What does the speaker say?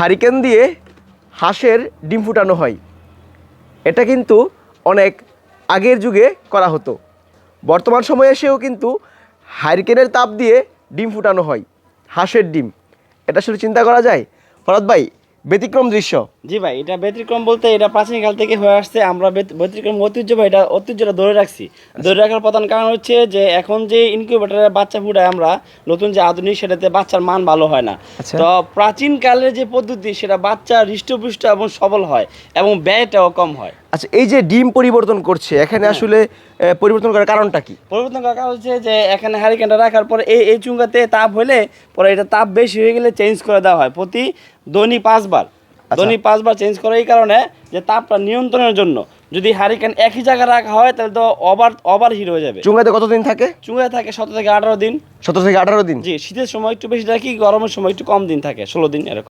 Hurricane দিয়ে হাঁসের ডিম ফুটানো হয়। এটা কিন্তু অনেক আগের যুগে করা হতো। বর্তমান সময়ে এসেও কিন্তু হারিকেনের তাপ দিয়ে ডিম ফুটানো হয়, হাঁসের ডিম। এটা শুধু চিন্তা করা যায়? ফরাদ ভাই ব্যতিক্রম দৃশ্য। জি ভাই এটা ব্যতিক্রম বলতে এটা প্রাচীনকাল থেকে হয়ে আসছে আমরা ব্যতিক্রম ঐতিহ্য ভাই এটা ঐতিহ্যটা ধরে রাখছি। ধরে রাখার প্রধান কারণ হচ্ছে যে এখন যে ইনকিউবেটারে বাচ্চা ফুটায় আমরা নতুন যে আধুনিক সেটাতে বাচ্চার মান ভালো হয় না। আচ্ছা। তো প্রাচীন কালের যে পদ্ধতি সেটা বাচ্চা হৃষ্টপুষ্ট এবং সবল হয় এবং ব্যয়টাও কম হয়। আচ্ছা এই যে ডিম পরিবর্তন করছে এখানে আসলে পরিবর্তন করার কারণটা কি? পরিবর্তন করা হচ্ছে যে এখানে হারিকেনটা রাখার পরে এই এই চুঙ্গাতে তাপ হলে পরে এটা তাপ বেশি হয়ে গেলে চেঞ্জ করে দেওয়া হয় প্রতি দৈনিক পাঁচবার। দৈনিক পাঁচবার চেঞ্জ করে এই কারণে যে তাপটা নিয়ন্ত্রণের জন্য যদি হারিকেন একই জায়গায় রাখা হয় তাহলে তো ওভার ওভার হিট হয়ে যাবে। চুঙ্গাতে কতদিন থাকে? চুঙ্গায় থাকে সতেরো থেকে আঠারো দিন। সতেরো থেকে আঠারো দিন? জি শীতের সময় একটু বেশি রাখি গরমের সময় একটু কম দিন থাকে ষোলো দিন এরকম।